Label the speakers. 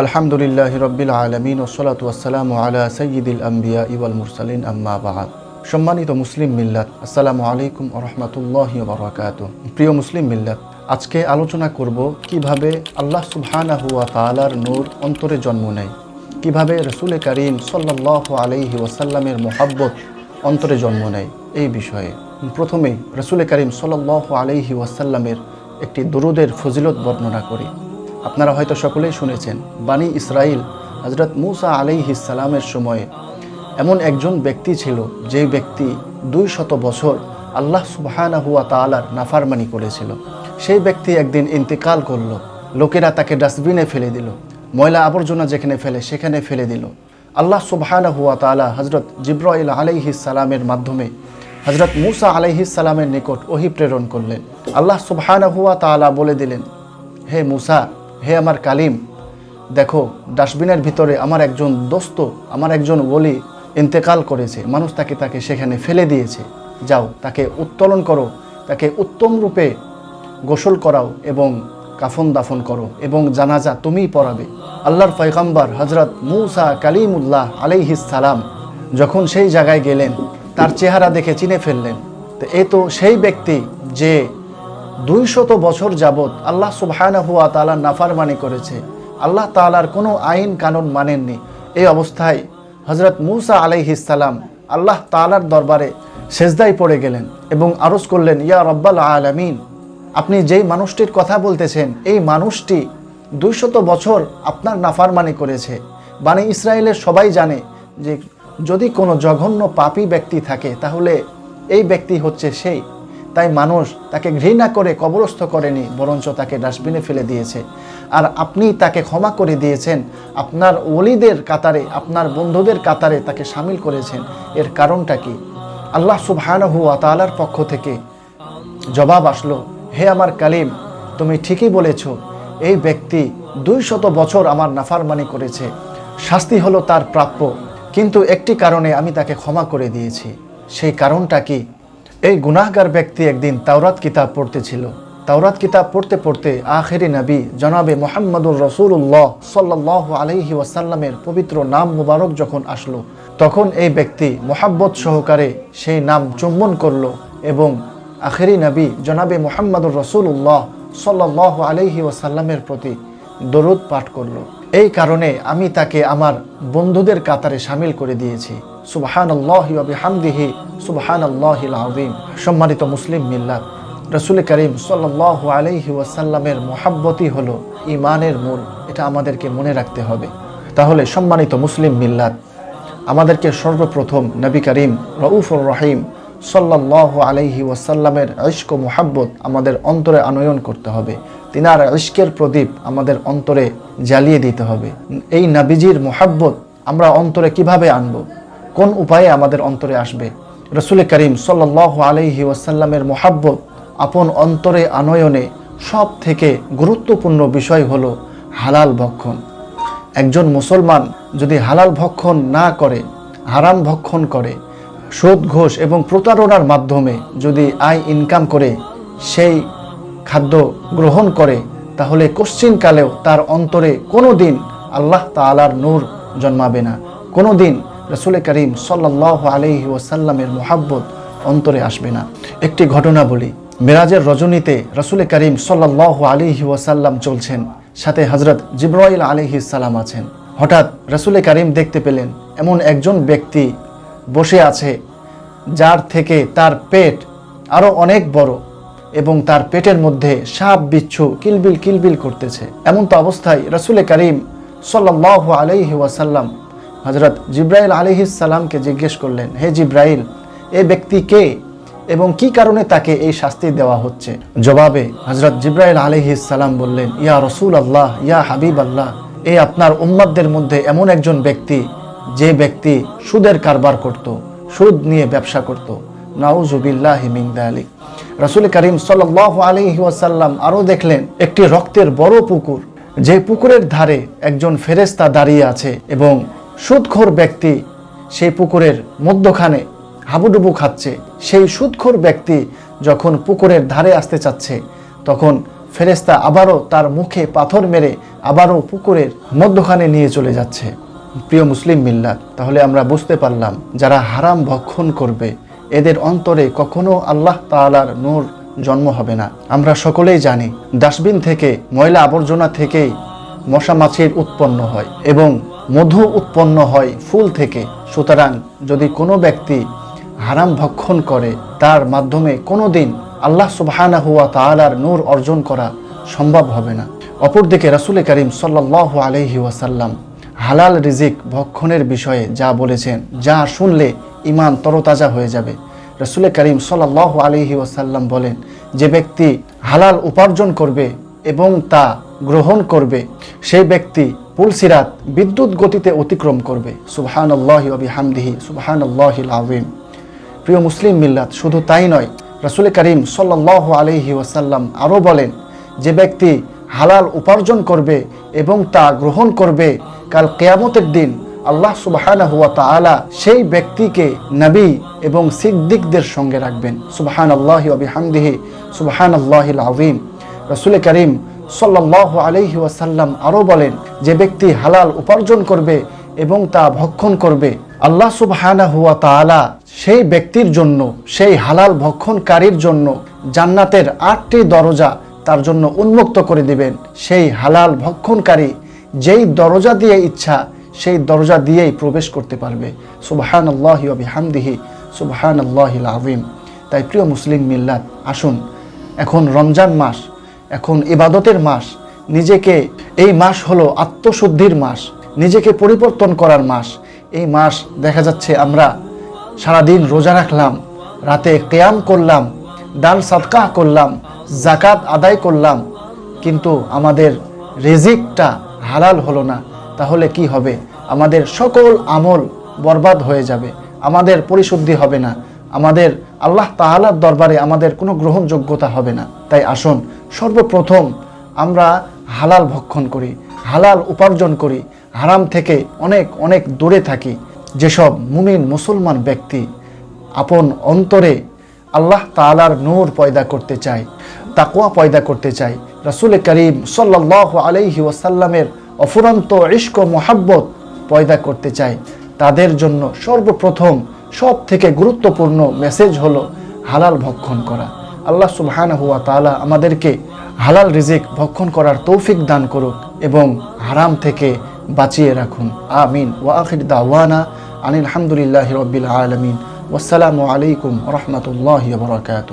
Speaker 1: আলহামদুলিল্লাহ রব্বিল আলমিন ওসলাত ওয়াসালাম আলা সৈয়দুল আম্বিয়া ইওয়াল মুরসালিন, আম্মা বাহাদ সম্মানিত মুসলিম মিল্লাত, আসসালামু আলাইকুম রহমতুল্লাহ বরকাত প্রিয় মুসলিম মিল্লাত, আজকে আলোচনা করব কীভাবে আল্লাহ সুবহানা হুয়া তালার নূর অন্তরে জন্ম নেয়। কীভাবে রসুল করিম সাল্লাহ আলাইহি ওয়াসাল্লামের মোহাব্বত অন্তরে জন্ম নেয়, এই বিষয়ে। প্রথমেই রসুল করিম সাল্লাহ আলাইহি ওয়াসাল্লামের একটি দুরুদের ফজিলত বর্ণনা করি। আপনারা হয়তো সকলেই শুনেছেন, বানি ইসরাইল হজরত মুসা সালামের সময়ে এমন একজন ব্যক্তি ছিল যে ব্যক্তি দুই শত বছর আল্লাহ সুবহানা হুয়া তালার নাফারমানি করেছিল। সেই ব্যক্তি একদিন ইন্তেকাল করল, লোকেরা তাকে ডাস্টবিনে ফেলে দিল, ময়লা আবর্জনা যেখানে ফেলে সেখানে ফেলে দিল। আল্লাহ সুবহানা হুয়া তালা হজরত জিব্রাইল সালামের মাধ্যমে হজরত মুসা সালামের নিকট ওহি প্রেরণ করলেন। আল্লাহ সুবহানা হুয়া তালা বলে দিলেন, হে মুসা হে আমার কালিম, দেখো, ডাস্টবিনের ভিতরে আমার একজন দোস্ত, আমার একজন ওলি ইন্তেকাল করেছে। মানুষ তাকে তাকে সেখানে ফেলে দিয়েছে। যাও, তাকে উত্তোলন করো, তাকে উত্তম রূপে গোসল করাও এবং কাফন দাফন করো এবং জানাজা তুমিই পড়াবে। আল্লাহর পয়গম্বর হজরত মুসা কালিমুল্লাহ আলাইহিস সালাম যখন সেই জায়গায় গেলেন, তার চেহারা দেখে চিনে ফেললেন। তো এ তো সেই ব্যক্তি যে দুই শত বছর যাবৎ আল্লাহ সুবহানা হুয়া তালার নাফারমানি করেছে। আল্লাহ তালার কোনো আইন কানুন মানেননি। এই অবস্থায় হজরত মুসা আলাইহিসাল্লাম আল্লাহ তালার দরবারে সেজদাই পড়ে গেলেন এবং আরজ করলেন, ইয়া রব্বাল আলামিন, আপনি যেই মানুষটির কথা বলতেছেন, এই মানুষটি দুইশত বছর আপনার নাফারমানি করেছে। বানি ইসরায়েলের সবাই জানে যে যদি কোনো জঘন্য পাপী ব্যক্তি থাকে, তাহলে এই ব্যক্তি হচ্ছে সেই। তাই মানুষ তাকে ঘৃণা করে, কবরস্থ করেনি, বরঞ্চ তাকে ডাস্টবিনে ফেলে দিয়েছে। আর আপনি তাকে ক্ষমা করে দিয়েছেন। আপনার ওলিদের কাতারে, আপনার বন্ধুদের কাতারে তাকে সামিল করেছেন। এর কারণটা কি? আল্লাহ সুবহানাহু ওয়া তাআলার পক্ষ থেকে জবাব আসলো, হে আমার কালিম, তুমি ঠিকই বলেছ, এই ব্যক্তি দুই শত বছর আমার নাফারমানি করেছে। শাস্তি হলো তার প্রাপ্য। কিন্তু একটি কারণে আমি তাকে ক্ষমা করে দিয়েছি। সেই কারণটা কি? এই গুনাহগার ব্যক্তি একদিন তাওরাত কিতাব পড়তেছিল। তাওরাত কিতাব পড়তে পড়তে আখেরি নবী জনাবে মোহাম্মদুর রসুল্লাহ সাল্লাহ আলহি ওয়াসাল্লামের পবিত্র নাম মুবারক যখন আসলো, তখন এই ব্যক্তি মোহাব্বত সহকারে সেই নাম চুম্বন করল এবং আখেরি নবী জনাবে মোহাম্মদুর রসুল্লাহ সাল্লাহ আলহি ওয়াসাল্লামের প্রতি দরুদ পাঠ করল। এই কারণে আমি তাকে আমার বন্ধুদের কাতারে সামিল করে দিয়েছি। সম্মানিত মুসলিম মিল্লাত, রসুল করিম সাল্লাহ আলহি ওয়াসাল্লামের মোহাব্বতই হলো ইমানের মূল, এটা আমাদেরকে মনে রাখতে হবে। তাহলে সম্মানিত মুসলিম মিল্লাত, আমাদেরকে সর্বপ্রথম নবী করিম রউফুর রহিম সাল্লাহ আলহি ওয়াসাল্লামের ঐশক মোহাব্বত আমাদের অন্তরে আনয়ন করতে হবে। তিনার ঐশকের প্রদীপ আমাদের অন্তরে জ্বালিয়ে দিতে হবে। এই নাবিজির মোহাব্বত আমরা অন্তরে কীভাবে আনব? কোন উপায়ে আমাদের অন্তরে আসবে? রসুল করিম সাল্লাহ আলহি ওয়াসাল্লামের মোহাব্বত, আপন অন্তরে আনয়নে সব থেকে গুরুত্বপূর্ণ বিষয় হলো হালাল ভক্ষণ। একজন মুসলমান যদি হালাল ভক্ষণ না করে, হারাম ভক্ষণ করে, সুদ, ঘোষ এবং প্রতারণার মাধ্যমে যদি আয় ইনকাম করে, সেই খাদ্য গ্রহণ করে, তাহলে কশ্চিনকালেও তার অন্তরে কোনো দিন আল্লাহ তালার নূর জন্মাবে না। কোনো দিন রসুল করিম সাল্লাহ আলহি ওসাল্লামের মোহাব্বত অন্তরে আসবে না। একটি ঘটনা বলি, মেরাজের রজনীতে রসুল করিম সাল্লাহ আলিহি ওয়াসাল্লাম চলছেন, সাথে হজরত জিব্রাইল আলিহি সালাম আছেন। হঠাৎ রসুল করিম দেখতে পেলেন, এমন একজন ব্যক্তি বসে আছে, যার থেকে তার পেট আরও অনেক বড় এবং তার পেটের মধ্যে সাপ, বিচ্ছু কিলবিল কিলবিল করতেছে। এমন তো অবস্থায় রসুল করিম সাল্লাহ আলহি ওয়াসাল্লাম হজরত জিব্রাইল সালামকে জিজ্ঞেস করলেন, হে জিব্রাইল, এ ব্যক্তি কে এবং কি কারণে তাকে এই শাস্তি দেওয়া হচ্ছে? জবাবে হজরত জিব্রাইল সালাম বললেন, ইয়া রসুল আল্লাহ ইয়া হাবিব আল্লাহ এ আপনার উম্মাদদের মধ্যে এমন একজন ব্যক্তি যে ব্যক্তি সুদের কারবার করত, সুদ নিয়ে ব্যবসা করত। নাউজুবিল্লাহ হিমিংদা আলী রসুল করিম সাল আলহি ওয়াসাল্লাম আরও দেখলেন, একটি রক্তের বড় পুকুর, যে পুকুরের ধারে একজন ফেরেস্তা দাঁড়িয়ে আছে এবং সুদখোর ব্যক্তি সেই পুকুরের মধ্যখানে হাবুডুবু খাচ্ছে। সেই সুদখোর ব্যক্তি যখন পুকুরের ধারে আসতে চাচ্ছে, তখন ফেরেস্তা আবারও তার মুখে পাথর মেরে আবারও পুকুরের মধ্যখানে নিয়ে চলে যাচ্ছে। প্রিয় মুসলিম মিল্লাত, তাহলে আমরা বুঝতে পারলাম যারা হারাম ভক্ষণ করবে, এদের অন্তরে কখনো আল্লাহ তালার নূর জন্ম হবে না। আমরা সকলেই জানি, ডাস্টবিন থেকে ময়লা আবর্জনা থেকেই মশা মাছির উৎপন্ন হয় এবং মধু উৎপন্ন হয় ফুল থেকে। সুতরাং যদি কোনো ব্যক্তি হারাম ভক্ষণ করে, তার মাধ্যমে কোনো দিন আল্লাহ সুবহানা হুয়া তাআলার নূর অর্জন করা সম্ভব হবে না। অপরদিকে রাসুল করিম সাল্লাহ আলহি ওয়াসাল্লাম হালাল রিজিক ভক্ষণের বিষয়ে যা বলেছেন, যা শুনলে ইমান তরতাজা হয়ে যাবে। রসুল করিম সাল্লাহ আলহি ওয়াসাল্লাম বলেন, যে ব্যক্তি হালাল উপার্জন করবে এবং তা গ্রহণ করবে, সেই ব্যক্তি পুলসিরাত বিদ্যুৎ গতিতে অতিক্রম করবে। সুবহান আল্লাহ হামদিহি সুবহান আল্লাহিল আবিম প্রিয় মুসলিম মিল্লাত, শুধু তাই নয়, রসুল করিম সাল্লাহ আলহি ওয়াসাল্লাম আরও বলেন, যে ব্যক্তি হালাল উপার্জন করবে এবং তা গ্রহণ করবে, কাল কেয়ামতের দিন আল্লাহ সুবাহানা হুয়া তাআলা সেই ব্যক্তিকে নবী এবং সিদ্দিকদের সঙ্গে রাখবেন। সুবাহান আল্লাহ হামদিহি সুবাহান আল্লাহিল আবিম রসুল করিম সাল্লাহ আলহি ওয়াসাল্লাম আরও বলেন, যে ব্যক্তি হালাল উপার্জন করবে এবং তা ভক্ষণ করবে, আল্লাহ সুবহানা হুয়া তাআলা সেই ব্যক্তির জন্য, সেই হালাল ভক্ষণকারীর জন্য জান্নাতের আটটি দরজা তার জন্য উন্মুক্ত করে দিবেন। সেই হালাল ভক্ষণকারী যেই দরজা দিয়ে ইচ্ছা, সেই দরজা দিয়েই প্রবেশ করতে পারবে। সুবহান আল্লাহি হামদিহি সুবহান আল্লাহিল আবিম তাই প্রিয় মুসলিম মিল্লাত, আসুন, এখন রমজান মাস এখন ইবাদতের মাস। নিজেকে, এই মাস হলো আত্মশুদ্ধির মাস। নিজেকে পরিবর্তন করার মাস। এই মাস দেখা যাচ্ছে আমরা সারাদিন রোজা রাখলাম, রাতে কেয়াম করলাম, দান সাদকাহ করলাম জাকাত আদায় করলাম। কিন্তু আমাদের রেজিকটা হালাল হলো না। তাহলে কি হবে? আমাদের সকল আমল বরবাদ হয়ে যাবে। আমাদের পরিশুদ্ধি হবে না। আমাদের আল্লাহ তাহালার দরবারে আমাদের কোনো গ্রহণযোগ্যতা হবে না। তাই আসুন, সর্বপ্রথম আমরা হালাল ভক্ষণ করি, হালাল উপার্জন করি, হারাম থেকে অনেক অনেক দূরে থাকি। যেসব মুমিন মুসলমান ব্যক্তি আপন অন্তরে আল্লাহ তালার নূর পয়দা করতে চায় তাকুয়া পয়দা করতে চায়, রাসুল করিম সাল্লাহ আলাইহি ওয়াসাল্লামের অফুরন্ত ইস্ক মোহাব্বত পয়দা করতে চায়, তাদের জন্য সর্বপ্রথম সব থেকে গুরুত্বপূর্ণ মেসেজ হলো হালাল ভক্ষণ করা। আল্লাহ সুলহান হুয়া তালা আমাদেরকে হালাল রিজিক ভক্ষণ করার তৌফিক দান করুক এবং হারাম থেকে বাঁচিয়ে রাখুন। আমিন। ওয়া আখির দাওয়ানা আনিল আলহামদুলিল্লাহ রবিল আলমিন। ওসালামু আলাইকুম রহমতুল্লাহ বরকাত